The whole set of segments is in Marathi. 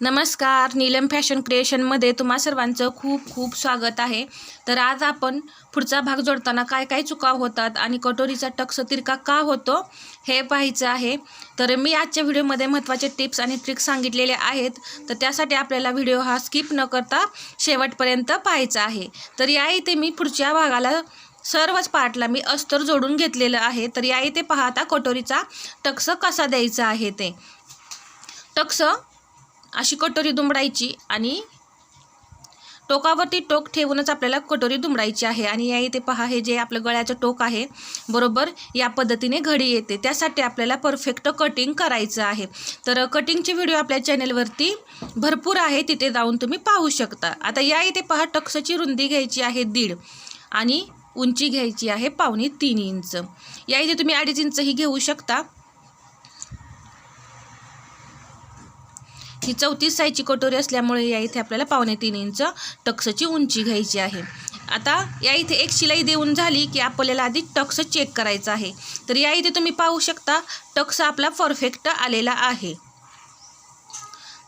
नमस्कार नीलम फॅशन क्रिएशनमध्ये तुम्हा सर्वांचं खूप खूप स्वागत आहे. तर आज आपण पुढचा भाग जोडताना काय काय चुका होतात आणि कटोरीचा टक्स तिरका का होतो हे पाहायचं आहे. तर मी आजच्या व्हिडिओमध्ये महत्त्वाचे टिप्स आणि ट्रिक्स सांगितलेले आहेत. तर त्यासाठी आपल्याला व्हिडिओ हा स्किप न करता शेवटपर्यंत पाहायचा आहे. तर या इथे मी पुढच्या भागाला सर्वच पार्टला मी अस्तर जोडून घेतलेलं आहे. तर या इथे पाहता कटोरीचा टक्स कसा द्यायचा आहे ते. टक्स अशी कटोरी दुमडायची आणि टोकावरती टोक ठेवूनच आपल्याला कटोरी दुमडायची आहे. आणि या इथे पहा हे जे आपलं गळ्याचं टोक आहे बरोबर या पद्धतीने घडी येते. त्यासाठी आपल्याला परफेक्ट कटिंग करायचं आहे. तर कटिंगचे व्हिडिओ आपल्या चॅनेलवरती भरपूर आहे. तिथे जाऊन तुम्ही पाहू शकता. आता या इथे पहा टक्सची रुंदी घ्यायची आहे दीड आणि उंची घ्यायची आहे पावणे तीन इंच. या इथे तुम्ही अडीच इंचही घेऊ शकता. ही चौतीस साईजची कटोरी असल्यामुळे या इथे आपल्याला पावणे तीन इंच टक्सची उंची घ्यायची आहे. आता या इथे एक शिलाई देऊन झाली की आपल्याला आधी टक्स चेक करायचं आहे. तर या इथे तुम्ही पाहू शकता टक्स आपला परफेक्ट आलेला आहे.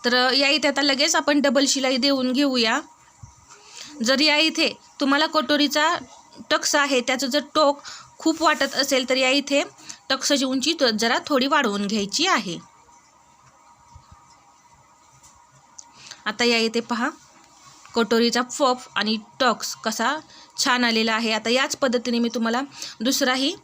तर या इथे आता लगेच आपण डबल शिलाई देऊन घेऊया. जर या इथे तुम्हाला कटोरीचा टक्स आहे त्याचं जर टोक खूप वाटत असेल तर या इथे टक्सची उंची जरा थोडी वाढवून घ्यायची आहे. आता या इथे पहा. कटोरीचा फफ आणि टक्स कसा छान आलेला आहे. आता याच पद्धतीने मी तुम्हाला दुसराही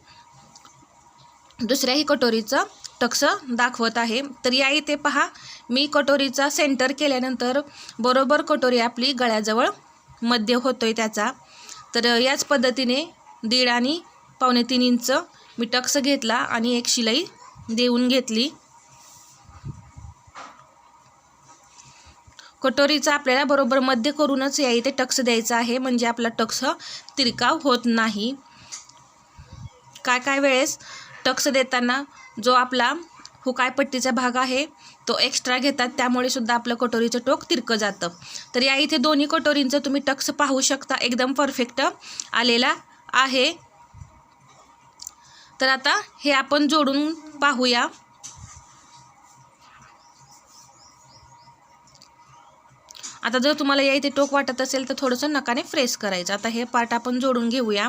दुसऱ्याही कटोरीचं टक्स दाखवत आहे. तर या इथे पहा मी कटोरीचा सेंटर केल्यानंतर बरोबर कटोरी आपली गळ्याजवळ मध्य होतोय त्याचा. तर याच पद्धतीने दीड आणि पावणे तीन इंच मी टक्स घेतला आणि एक शिलाई देऊन घेतली. कटोरीचा आपल्याला बरोबर मध्य करूनच या इथे टक्स द्यायचा आहे म्हणजे आपला टक्स तिरकाव होत नाही. काय काय वेळेस टक्स देताना जो आपला हुकायपट्टीचा भाग आहे तो एक्स्ट्रा घेतात त्यामुळे सुद्धा आपलं कटोरीचं टोक तिरकं जातं. तर या इथे दोन्ही कटोरींचं तुम्ही टक्स पाहू शकता एकदम परफेक्ट आलेला आहे. तर आता हे आपण जोडून पाहूया. आता जर तुम्हाला या इथे टोक वाटत असेल तर थोडंसं नकाने फ्रेश करायचं. आता हे पार्ट आपण जोडून घेऊया.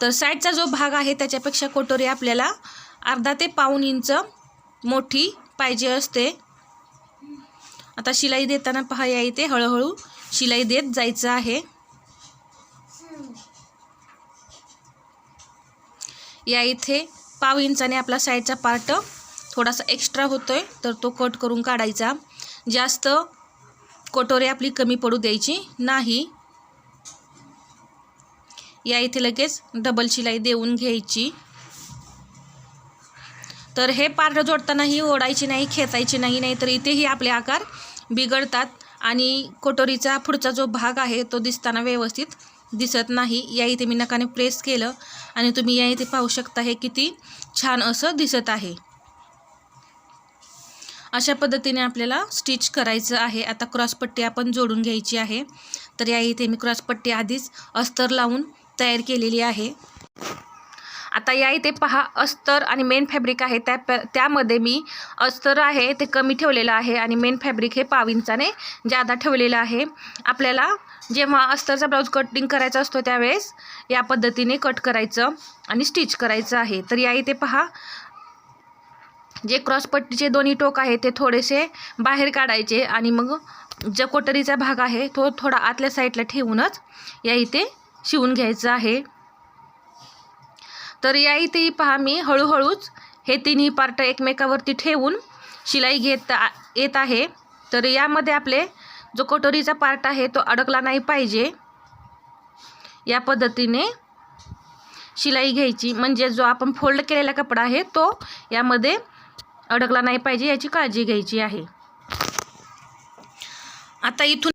तर साईडचा जो भाग आहे त्याच्यापेक्षा कोटोरी आपल्याला अर्धा ते पाऊन इंच मोठी पाहिजे असते. आता शिलाई देताना पहा या इथे हळूहळू शिलाई देत जायचं आहे. या इथे पाव इंचाने आपला साईडचा पार्ट थोडासा एक्स्ट्रा होतोय तर तो कट करून काढायचा. जास्त कटोरी आपली कमी पडू द्यायची नाही. या इथे लगेच डबल शिलाई देऊन घ्यायची. तर हे पार्ट जोडतानाही ओढायची नाही खेचायची नाही नाही तर इथेही आपले आकार बिघडतात आणि कटोरीचा पुढचा जो भाग आहे तो दिसताना व्यवस्थित दिसत नाही. या इथे मी नकाने प्रेस केलं आणि तुम्ही या इथे पाहू शकता हे किती छान असं दिसत आहे. अशा पद्धतीने आपल्याला स्टिच करायचं आहे. आता क्रॉसपट्टी आपण जोडून घ्यायची आहे. तर या इथे मी क्रॉसपट्टी आधीच अस्तर लावून तयार केलेली आहे. आता या इथे पहा अस्तर आणि मेन फॅब्रिक आहे. त्या त्यामध्ये मी अस्तर आहे ते कमी ठेवलेलं आहे आणि मेन फॅब्रिक हे पाविंचाने ज्यादा जादा ठेवलेलं आहे. आपल्याला जेव्हा अस्तरचा ब्लाऊज कटिंग करायचा असतो त्यावेळेस या पद्धतीने कट करायचं आणि स्टिच करायचं आहे. तर या इथे पहा जे क्रॉसपट्टीचे दोन्ही टोक आहे ते थोडेसे बाहेर काढायचे आणि मग जो कोटरीचा भाग आहे तो थोडा आतल्या साईडला ठेवूनच या इथे शिवून घ्यायचं आहे. तर या इथेही पहा मी हळूहळूच हे तिन्ही पार्ट एकमेकावरती ठेवून शिलाई घेत येत आहे. तर यामध्ये आपले जो कटोरीचा पार्ट आहे तो अडकला नाही पाहिजे. या पद्धतीने शिलाई घ्यायची. म्हणजे जो आपण फोल्ड केलेला कपडा आहे तो यामध्ये अडकला नाही पाहिजे याची काळजी घ्यायची आहे. आता इथून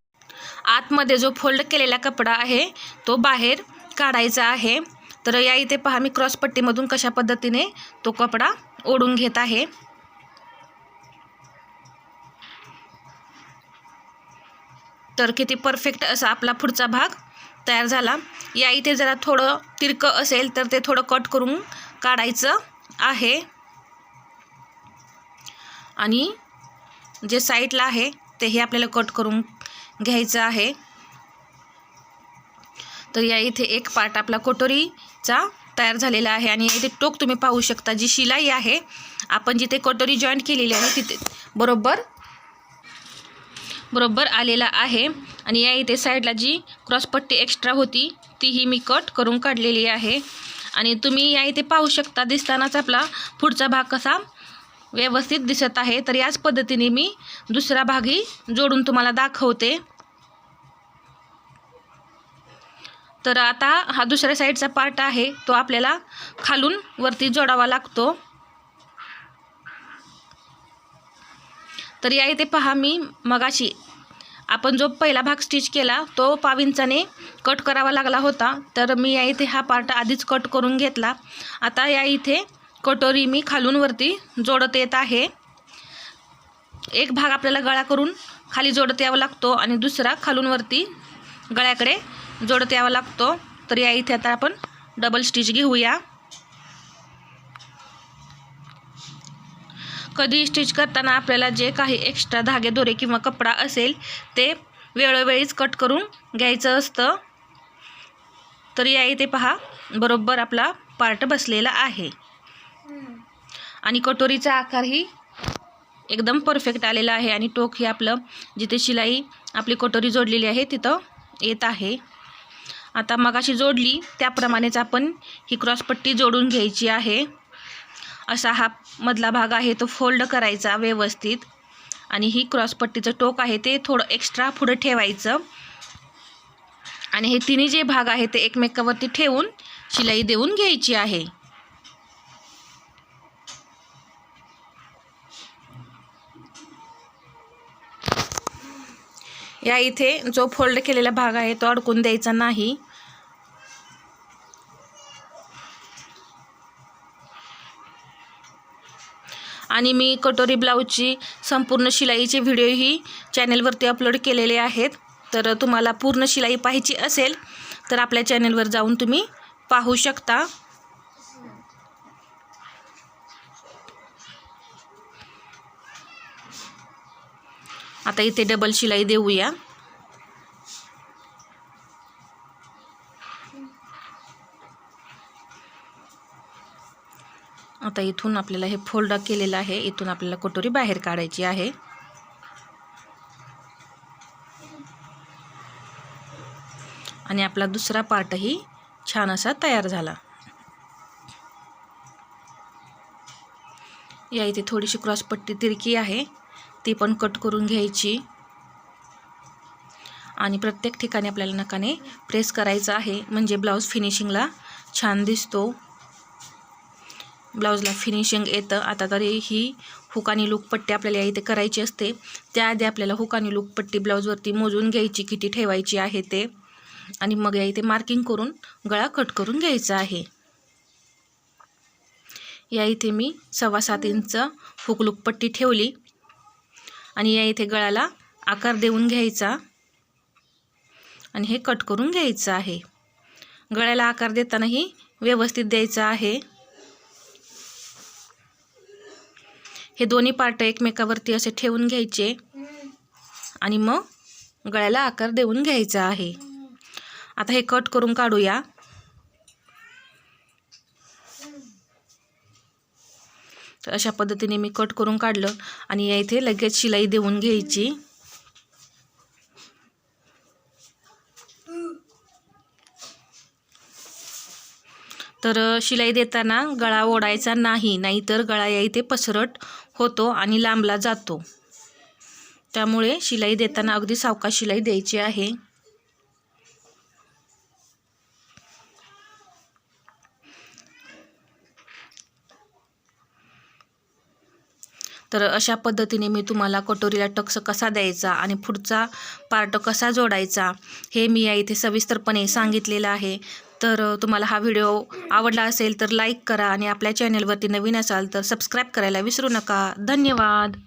आतमध्ये जो फोल्ड केलेला कपडा आहे तो बाहेर काढायचा आहे. तर या इथे पहा मी क्रॉसपट्टीमधून कशा पद्धतीने तो कपडा ओढून घेत आहे. तर किती परफेक्ट असा आपला पुढचा भाग तयार झाला. या इथे जरा थोडं तिरकं असेल तर ते थोडं कट करून काढायचं आहे. आणि जे साईडला आहे तेही आपल्याला कट करून घ्यायचं आहे. तर या इथे एक पार्ट आपला कटोरीचा तयार झालेला आहे आणि इथे टोक तुम्ही पाहू शकता जी शिलाई आहे आपण जिथे कटोरी जॉईंट केलेली आहे तिथे बरोबर बरोबर आलेला आहे. आणि या इथे साईडला जी क्रॉसपट्टी एक्स्ट्रा होती तीही मी कट करून काढलेली आहे. आणि तुम्ही या इथे पाहू शकता दिसतानाच आपला पुढचा भाग कसा व्यवस्थित दिसत आहे. तर याच पद्धतीने मी दुसरा भागही जोडून तुम्हाला दाखवते. तर आता हा दुसऱ्या साईडचा पार्ट आहे. तो आपल्याला खालून वरती जोडावा लागतो. तर या इथे पहा मी मगाशी आपण जो पहिला भाग स्टिच केला तो पाविंचाने कट करावा लागला होता. तर मी या इथे हा पार्ट आधीच कट करून घेतला. आता या इथे कटोरी मी खालून वरती जोडत येत आहे. एक भाग आपल्याला गळा करून खाली जोडत यावा लागतो आणि दुसरा खालून वरती गळ्याकडे जोडत यावा लागतो. तर या इथे आता आपण डबल स्टिच घेऊया. कधी स्टिच करताना आपल्याला जे काही एक्स्ट्रा धागे दोरे किंवा कपडा असेल ते वेळोवेळीच कट करून घ्यायचं असतं. तर या इथे पहा बरोबर आपला पार्ट बसलेला आहे. आणि कटोरीचा आकार ही एकदम परफेक्ट आलेला आहे. आणि टोक हे आपलं जिथे शिलाई आपली कटोरी जोडलेली आहे तिथं येत आहे. आता मगाशी जोडली त्याप्रमाणेच आपण ही क्रॉसपट्टी जोडून घ्यायची आहे. असा हा मधला भाग आहे तो फोल्ड करायचा व्यवस्थित. आणि ही क्रॉसपट्टीचं टोक आहे ते थोडं एक्स्ट्रा पुढं ठेवायचं. आणि हे तिन्ही जे भाग आहे ते एकमेकावरती ठेवून शिलाई देऊन घ्यायची आहे. या इथे जो फोल्ड केलेला भाग आहे तो अडकून द्यायचा नाही. आणि मी कटोरी ब्लाऊजची संपूर्ण शिलाईचे व्हिडिओही चॅनेलवरती अपलोड केलेले आहेत. तर तुम्हाला पूर्ण शिलाई पाहायची असेल तर आपल्या चॅनेलवर जाऊन तुम्ही पाहू शकता. आता इथे डबल शिलाई देऊया. आता इथून आपल्याला हे फोल्ड केलेलं आहे. इथून आपल्याला कटोरी बाहेर काढायची आहे. आणि आपला दुसरा पार्टही छान असा तयार झाला. या इथे थोडीशी क्रॉसपट्टी तिरकी आहे. ती पण कट करून घ्यायची. आणि प्रत्येक ठिकाणी आपल्याला नकाने प्रेस करायचं आहे. म्हणजे ब्लाऊज फिनिशिंगला छान दिसतो. ब्लाऊजला फिनिशिंग येतं. आता तरी ही हुकानी लूकपट्टी आपल्याला इथे करायची असते. त्याआधी आपल्याला हुकानी लूकपट्टी ब्लाऊजवरती मोजून घ्यायची किती ठेवायची आहे ते. आणि मग या इथे मार्किंग करून गळा कट करून घ्यायचा आहे. या इथे मी सव्वा सात इंच हुकलूकपट्टी ठेवली. आणि या इथे गळ्याला आकार देऊन घ्यायचा. आणि हे कट करून घ्यायचं आहे. गळ्याला आकार देतानाही व्यवस्थित द्यायचा आहे. हे दोन्ही पार्ट एकमेकावरती असे ठेवून घ्यायचे. आणि मग गळ्याला आकार देऊन घ्यायचा आहे. आता हे कट करून काढूया. तर अशा पद्धतीने मी कट करून काढलं आणि या इथे लगेच शिलाई देऊन घ्यायची. तर शिलाई देताना गळा ओढायचा नाही नाहीतर गळा या इथे पसरट होतो आणि लांबला जातो. त्यामुळे शिलाई देताना अगदी सावकाश शिलाई द्यायची आहे. तर अशा पद्धतीने मी तुम्हाला कटोरीला टक्स कसा द्यायचा आणि पुढचा पार्ट कसा जोडायचा हे मी या इथे सविस्तरपणे सांगितलेलं आहे. तर तुम्हाला हा व्हिडिओ आवडला असेल तर लाईक करा आणि आपल्या चॅनलवरती नवीन असाल तर सबस्क्राईब करायला विसरू नका. धन्यवाद!